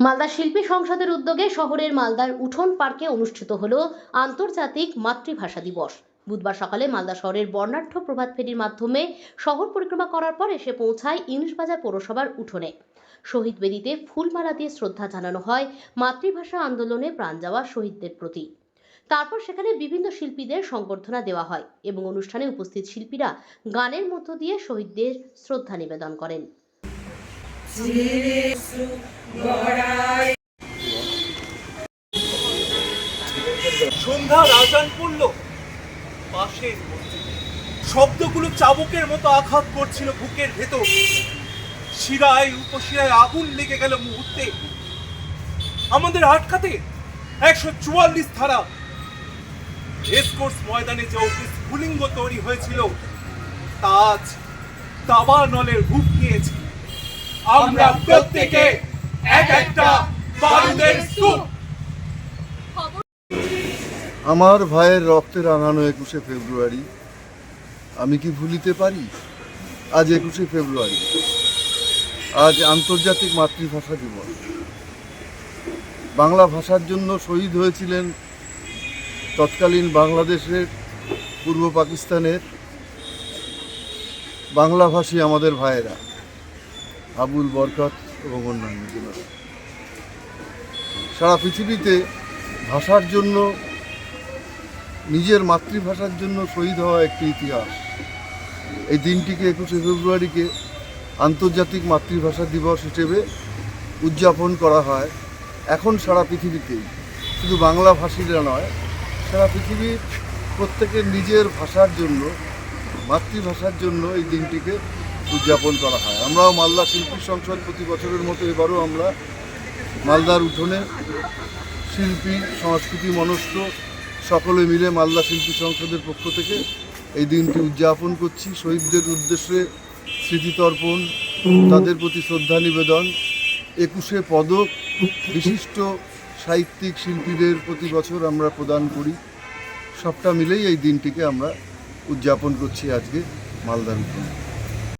মালদা শিল্পী সংসদের উদ্যোগে শহরের মালদার উঠোন পার্কে অনুষ্ঠিত হল আন্তর্জাতিক মাতৃভাষা দিবস। বুধবার সকালে মালদা শহরের বর্ণাঢ্য প্রভাত ফেরির মাধ্যমে শহর পরিক্রমা করার পর এসে পৌঁছায় ইংলিশবাজার পৌরসভার উঠোনে। শহীদ বেদিতে ফুলমালা দিয়ে শ্রদ্ধা জানানো হয় মাতৃভাষা আন্দোলনে প্রাণ যাওয়া শহীদদের প্রতি। তারপর সেখানে বিভিন্ন শিল্পীদের সংবর্ধনা দেওয়া হয় এবং অনুষ্ঠানে উপস্থিত শিল্পীরা গানের মধ্য দিয়ে শহীদদের শ্রদ্ধা নিবেদন করেন। সন্ধ্যা রাজান পড়ল পাশের শব্দগুলো চাবুকের মতো আঘাত করছিল বুকের ভেতর। শিরায় উপশিরায় আগুন লেগে গেল মুহূর্তে। আমাদের আটকাতে একশো চুয়াল্লিশ ধারা। রেসকোর্স ময়দানে যে অগ্নি স্ফুলিঙ্গ তৈরি হয়েছিল, তা আজ দাবানলের রূপ নিয়েছে। আমরা প্রত্যেকে এক একটা বারুদের স্তূপ আমার ভাইয়ের রক্তে রাঙানো একুশে ফেব্রুয়ারি, আমি কি ভুলিতে পারি? আজ একুশে ফেব্রুয়ারি। আজ আন্তর্জাতিক মাতৃভাষা দিবস। বাংলা ভাষার জন্য শহীদ হয়েছিলেন তৎকালীন বাংলাদেশের, পূর্ব পাকিস্তানের বাংলাভাষী আমাদের ভাইয়েরা। আবুল বরকত এবং অন্যান্য জনেরা। সারা পৃথিবীতে ভাষার জন্য, নিজের মাতৃভাষার জন্য শহীদ হওয়া একটি ইতিহাস। এই দিনটিকে একুশে ফেব্রুয়ারিকে আন্তর্জাতিক মাতৃভাষা দিবস হিসেবে উদযাপন করা হয়। এখন সারা পৃথিবীতেই। শুধু বাংলা ভাষীরা নয়, সারা পৃথিবীর প্রত্যেকের নিজের ভাষার জন্য, মাতৃভাষার জন্য এই দিনটিকে উদযাপন করা হয়। আমরাও মালদা শিল্পী সংসদ প্রতি বছরের মতো এবারও আমরা মালদার উঠোনে শিল্পী, সংস্কৃতি মনস্ক সকলে মিলে মালদা শিল্পী সংসদের পক্ষ থেকে এই দিনটি উদযাপন করছি। শহীদদের উদ্দেশ্যে স্মৃতিতর্পণ তাদের প্রতি শ্রদ্ধা নিবেদন। একুশে পদক বিশিষ্ট সাহিত্যিক শিল্পীদের প্রতি বছর আমরা প্রদান করি। সবটা মিলেই এই দিনটিকে আমরা উদযাপন করছি আজকে মালদার উঠোনে।